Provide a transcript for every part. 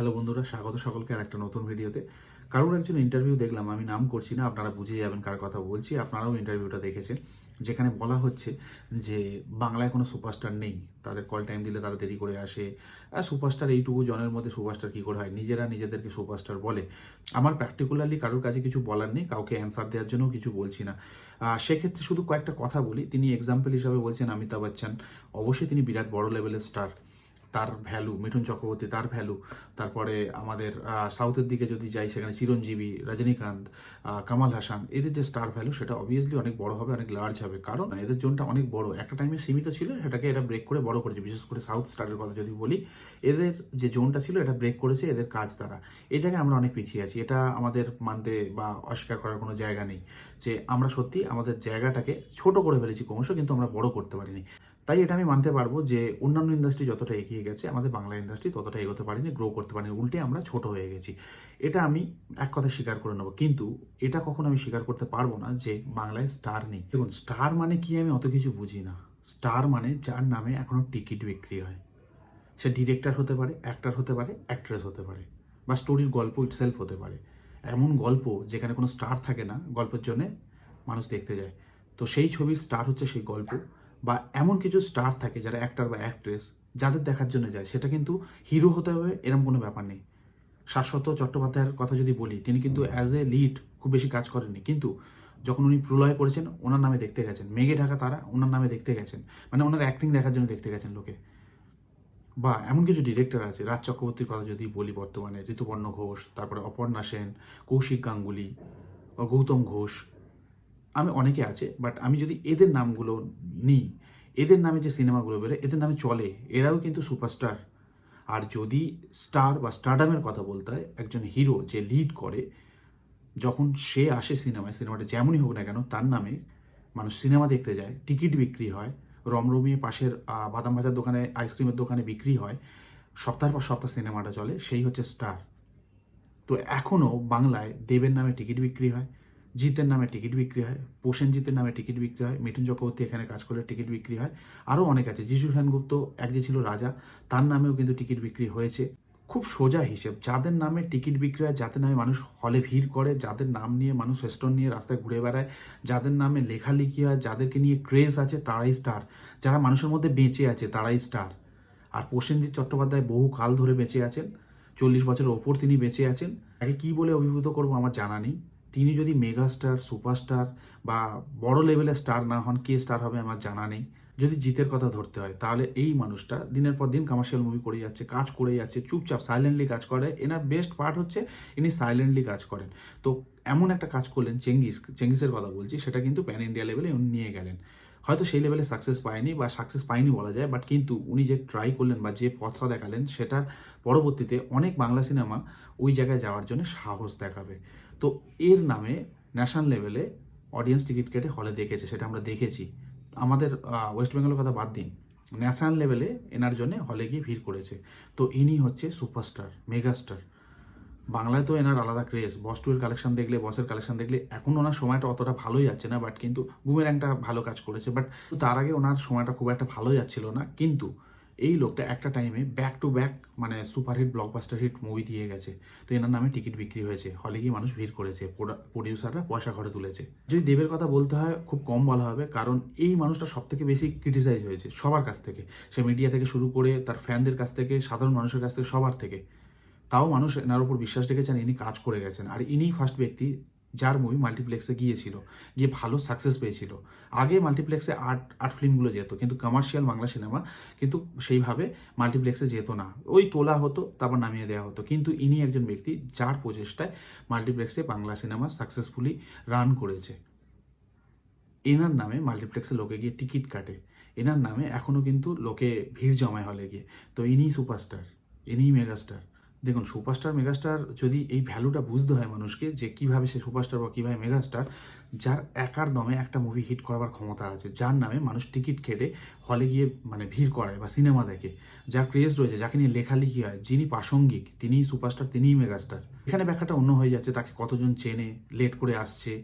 Hello বন্ধুরা, স্বাগত সকলকে আর একটা নতুন ভিডিওতে। কারোর একজন ইন্টারভিউ দেখলাম, আমি নাম করছি না, আপনারা বুঝে যাবেন কার কথা বলছি, আপনারাও ইন্টারভিউটা দেখেছেন। যেখানে বলা হচ্ছে যে, বাংলায় কোনো সুপারস্টার নেই, তাদের কল টাইম দিলে তারা দেরি করে আসে। আর সুপারস্টার এইটুকু জনের মধ্যে সুপারস্টার কী করে হয়? নিজেরা নিজেদেরকে সুপারস্টার বলে। আমার পার্টিকুলারলি কারোর কাছে কিছু বলার নেই, কাউকে অ্যান্সার দেওয়ার জন্য কিছু বলছি না। সেক্ষেত্রে শুধু কয়েকটা কথা বলি। তিনি এক্সাম্পল হিসাবে বলছেন, অমিতাভ বচ্চন। অবশ্যই তিনি বিরাট বড় লেভেলের স্টার তার ভ্যালু মিঠুন চক্রবর্তী তার ভ্যালু তারপরে আমাদের সাউথের দিকে যদি যাই, সেখানে চিরঞ্জীবী, রজনীকান্ত কামাল হাসান, এদের যে স্টার ভ্যালু সেটা অবভিয়াসলি অনেক বড় হবে, অনেক লার্জ হবে। কারণ এদের জোনটা অনেক বড়। একটা টাইমে সীমিত ছিল, সেটাকে এরা ব্রেক করে বড় করেছে। বিশেষ করে সাউথ স্টারের কথা যদি বলি, এদের যে জোনটা ছিল, এটা ব্রেক করেছে এদের কাজ দ্বারা। এই জায়গায় আমরা অনেক পিছিয়ে আছি। এটা আমাদের মানতে বা অস্বীকার করার কোনো জায়গা নেই যে আমরা সত্যি আমাদের জায়গাটাকে ছোট করে ফেলেছি ক্রমশ, কিন্তু আমরা বড় করতে পারিনি। তাই এটা আমি মানতে পারব যে অন্যান্য ইন্ডাস্ট্রি যতটা এগিয়ে গেছে, আমাদের বাংলা ইন্ডাস্ট্রি ততটা এগোতে পারিনি গ্রো করতে পারিনি, উল্টে আমরা ছোট হয়ে গেছি। এটা আমি এক কথা স্বীকার করে নেব। কিন্তু এটা কখনো আমি স্বীকার করতে পারব না যে বাংলায় স্টার নেই। দেখুন স্টার মানে কি আমি অত কিছু বুঝি না। স্টার মানে যার নামে এখনও টিকিট বিক্রি হয়। সে ডিরেক্টর হতে পারে অ্যাক্টার হতে পারে অ্যাক্ট্রেস হতে পারে বা স্টোরির গল্প ইটসেলফ হতে পারে। এমন গল্প যেখানে কোনো স্টার থাকে না, গল্পের জন্যে মানুষ দেখতে যায়। তো সেই ছবির স্টার হচ্ছে সেই গল্প। বা এমন কিছু স্টার থাকে যারা অ্যাক্টর বা অ্যাক্ট্রেস যাদের দেখার জন্য যায়, সেটা কিন্তু হিরো হতে হবে এরকম কোনো ব্যাপার নেই। শাশ্বত চট্টোপাধ্যায়ের কথা যদি বলি, তিনি কিন্তু অ্যাজ এ লিড খুব বেশি কাজ করেননি। কিন্তু যখন উনি প্রলয় করেছেন, ওনার নামে দেখতে গেছেন। মেঘে ঢাকা তারা ওনার নামে দেখতে গেছেন। মানে ওনার অ্যাক্টিং দেখার জন্য দেখতে গেছেন লোকে। বা এমন কিছু ডিরেক্টর আছে, রাজ চক্রবর্তীর কথা যদি বলি বর্তমানে, ঋতুপর্ণ ঘোষ, তারপরে অপর্ণা সেন, কৌশিক গাঙ্গুলি, বা গৌতম ঘোষ আমি অনেকে আছে বাট আমি যদি এদের নামগুলো নিই, এদের নামে যে সিনেমাগুলো বেরোয়, এদের নামে চলে, এরাও কিন্তু সুপারস্টার আর যদি স্টার বা স্টারডামের কথা বলতে হয়, একজন হিরো যে লিড করে, যখন সে আসে সিনেমায়, সিনেমাটা যেমনই হোক না কেন, তার নামে মানুষ সিনেমা দেখতে যায়, টিকিট বিক্রি হয় রমরমিয়ে পাশের বাদাম ভাজার দোকানে আইসক্রিমের দোকানে বিক্রি হয়, সপ্তাহের পর সপ্তাহ সিনেমাটা চলে, সেই হচ্ছে স্টার তো এখনও বাংলায় দেবের নামে টিকিট বিক্রি হয় জিতের নামে টিকিট বিক্রি হয় প্রসেনজিতের নামে টিকিট বিক্রি হয়, মিঠুন চক্রবর্তী এখানে কাজ করে টিকিট বিক্রি হয়। আরও অনেক আছে যিশু সেনগুপ্ত, এক যে ছিল রাজা, তার নামেও কিন্তু টিকিট বিক্রি হয়েছে। খুব সোজা হিসেব, যাদের নামে টিকিট বিক্রি হয়, যাদের নামে মানুষ হলে ভিড় করে, যাদের নাম নিয়ে মানুষ ফেস্টন নিয়ে রাস্তায় ঘুরে বেড়ায়, যাদের নামে লেখালেখি হয়, যাদেরকে নিয়ে ক্রেজ আছে, তারাই স্টার যারা মানুষের মধ্যে বেঁচে আছে, তারাই স্টার আর প্রসেনজিৎ চট্টোপাধ্যায় বহু কাল ধরে বেঁচে আছেন, চল্লিশ বছরের ওপর তিনি বেঁচে আছেন। তাকে কী বলে অভিভূত করব আমার জানা নেই। তিনি যদি মেগাস্টার, সুপারস্টার বা বড় লেভেলের স্টার না হন, কে স্টার হবে আমার জানা নেই। যদি জিতের কথা ধরতে হয়, তাহলে এই মানুষটা দিনের পর দিন কমার্শিয়াল মুভি করে যাচ্ছে, কাজ করে যাচ্ছে, চুপচাপ সাইলেন্টলি কাজ করে। এনার বেস্ট পার্ট হচ্ছে ইনি সাইলেন্টলি কাজ করেন। তো এমন একটা কাজ করলেন, চেঙ্গিস, চেঙ্গিসের কথা বলছি, সেটা কিন্তু প্যান ইন্ডিয়া লেভেলে উনি নিয়ে গেলেন। হয়তো সেই লেভেলে সাকসেস পায়নি বা সাকসেস পায়নি বলা যায় বাট কিন্তু উনি যে ট্রাই করলেন বা যে পথটা দেখালেন, সেটার পরবর্তীতে অনেক বাংলা সিনেমা ওই জায়গায় যাওয়ার জন্য সাহস দেখাবে। তো এর নামে ন্যাশনাল লেভেলে অডিয়েন্স টিকিট কেটে হলে দেখেছে, সেটা আমরা দেখেছি। আমাদের ওয়েস্ট বেঙ্গলের কথা বাদ দিন। ন্যাশনাল লেভেলে এনার জন্য হলে গিয়ে ভিড় করেছে। তো ইনি হচ্ছে সুপারস্টার মেগাস্টার বাংলায় তো এনার আলাদা ক্রেজ বস টু এর কালেকশন দেখলে বসের কালেকশন দেখলে, এখন ওনার সময়টা অতটা ভালোই যাচ্ছে না বাট কিন্তু বুমেরাংটা ভালো কাজ করেছে। বাট তার আগে ওনার সময়টা খুব একটা ভালো যাচ্ছিল না। কিন্তু এই লোকটা একটা টাইমে ব্যাক টু ব্যাক মানে সুপারহিট ব্লকবাস্টার হিট মুভি দিয়ে গেছে। তো এনার নামে টিকিট বিক্রি হয়েছে। হলে গিয়ে মানুষ ভিড় করেছে প্রডিউসাররা পয়সা ঘরে তুলেছে। যদি দেবের কথা বলতে হয়, খুব কম বলা হবে, কারণ এই মানুষটা সব থেকে বেশি ক্রিটিসাইজ হয়েছে সবার কাছ থেকে। সে মিডিয়া থেকে শুরু করে তার ফ্যানদের কাছ থেকে, সাধারণ মানুষের কাছ থেকে, সবার থেকে। তাও মানুষ এনার উপর বিশ্বাস রেখেছেন, ইনি কাজ করে গেছেন। আর ইনি ফার্স্ট ব্যক্তি যার মুভি মাল্টিপ্লেক্সে গিয়েছিল, গিয়ে ভালো সাকসেস পেয়েছিল। আগে মাল্টিপ্লেক্সে আর্ট আর্ট ফিল্মগুলো যেত, কিন্তু কমার্শিয়াল বাংলা সিনেমা কিন্তু সেইভাবে মাল্টিপ্লেক্সে যেত না। ওই তোলা হতো, তারপর নামিয়ে দেওয়া হতো। কিন্তু ইনি একজন ব্যক্তি যার প্রচেষ্টায় মাল্টিপ্লেক্সে বাংলা সিনেমা সাকসেসফুলি রান করেছে। এনার নামে মাল্টিপ্লেক্সে লোকে গিয়ে টিকিট কাটে। এনার নামে এখনও কিন্তু লোকে ভিড় জমায় হলে গিয়ে। তো ইনি সুপারস্টার ইনি মেগাস্টার দেখুন, সুপারস্টার, মেগাস্টার যদি এই ভ্যালুটা বুঝতে হয় মানুষকে যে কীভাবে সে সুপারস্টার বা কীভাবে মেগাস্টার, যার একার দমে একটা মুভি হিট করবার ক্ষমতা আছে, যার নামে মানুষ টিকিট কেটে হলে গিয়ে মানে ভিড় করায় বা সিনেমা দেখে। যার ক্রেজ রয়েছে, যাকে নিয়ে লেখালেখি হয়, যিনি প্রাসঙ্গিক, তিনিই সুপারস্টার, তিনিই মেগাস্টার। এখানে ব্যাখ্যাটা অন্য হয়ে যাচ্ছে, তাকে কতজন চেনে লেট করে আসছে।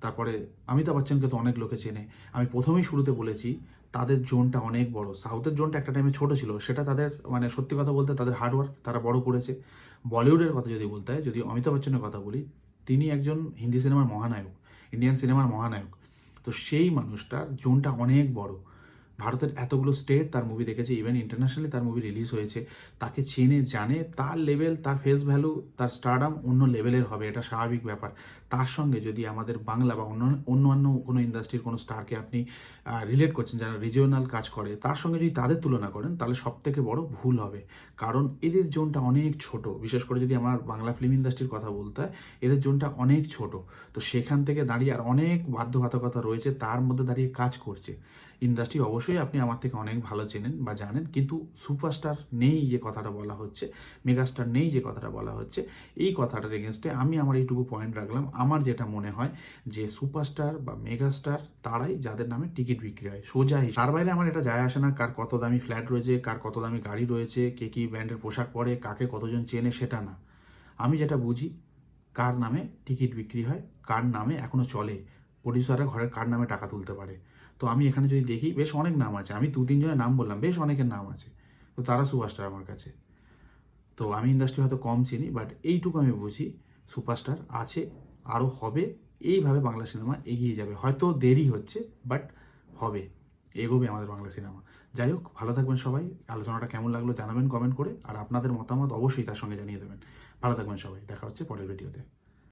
তারপরে, অমিতাভ বচ্চনকে তো অনেক লোকে চেনে। আমি প্রথমেই শুরুতে বলেছি তাদের জোনটা অনেক বড়। সাউথের জোনটা একটা টাইমে ছোট ছিল। সেটা তাদের মানে সত্যি কথা বলতে তাদের হার্ডওয়ার্ক তারা বড় করেছে। বলিউডের কথা যদি বলতে হয়, যদি অমিতাভ বচ্চনের কথা বলি, তিনি একজন হিন্দি সিনেমার মহানায়ক ইন্ডিয়ান সিনেমার মহানায়ক। তো সেই মানুষটার জোনটা অনেক বড়। ভারতের এতগুলো স্টেট তার মুভি দেখেছে ইভেন ইন্টারন্যাশনালি তার মুভি রিলিজ হয়েছে। তাকে চেনে, জানে, তার লেভেল তার ফেস ভ্যালু তার স্টারডাম অন্য লেভেলের হবে, এটা স্বাভাবিক ব্যাপার। তার সঙ্গে যদি আমাদের বাংলা বা অন্য অন্যান্য কোনো ইন্ডাস্ট্রির কোনো স্টারকে আপনি রিলেট করছেন, যারা রিজিওনাল কাজ করে, তার সঙ্গে যদি তাদের তুলনা করেন, তাহলে সব থেকে বড় ভুল হবে। কারণ এদের জোনটা অনেক ছোট। বিশেষ করে যদি আমার বাংলা ফিল্ম ইন্ডাস্ট্রির কথা বলতে হয়, এদের জোনটা অনেক ছোট। তো সেখান থেকে দাঁড়িয়ে আর অনেক বাধ্যবাধকতা রয়েছে, তার মধ্যে দাঁড়িয়ে কাজ করছে। ইন্ডাস্ট্রি অবশ্যই আপনি আমার থেকে অনেক ভালো চেনেন বা জানেন, কিন্তু সুপারস্টার নেই যে কথাটা বলা হচ্ছে মেগাস্টার নেই যে কথাটা বলা হচ্ছে, এই কথাটার এগেনস্টে আমি আমার এইটুকু পয়েন্ট রাখলাম আমার যেটা মনে হয় যে সুপারস্টার বা মেগাস্টার তারাই যাদের নামে টিকিট বিক্রি হয়, সোজা। তার বাইরে আমার এটা যায় আসে না কার কত দামি ফ্ল্যাট রয়েছে, কার কত দামি গাড়ি রয়েছে, কে কি ব্র্যান্ডের পোশাক পরে, কাকে কতজন চেনে সেটা না আমি যেটা বুঝি, কার নামে টিকিট বিক্রি হয়, কার নামে এখনও চলে প্রডিউসাররা ঘরের কার নামে টাকা তুলতে পারে তো আমি এখানে যদি দেখি, বেশ অনেক নাম আছে। আমি দু তিনজনের নাম বললাম, বেশ অনেকের নাম আছে। তো তারা সুপারস্টার আমার কাছে। তো আমি ইন্ডাস্ট্রি হয়তো কম চিনি বাট এইটুকু আমি বুঝি, সুপারস্টার আছে, আরও হবে, এইভাবে বাংলা সিনেমা এগিয়ে যাবে। হয়তো দেরি হচ্ছে বাট হবে, এগোবে আমাদের বাংলা সিনেমা। যাই হোক, ভালো থাকবেন সবাই। আলোচনাটা কেমন লাগল জানাবেন কমেন্ট করে, আর আপনাদের মতামত অবশ্যই তার সঙ্গে জানিয়ে দেবেন। ভালো থাকবেন সবাই। দেখা হচ্ছে পরের ভিডিওতে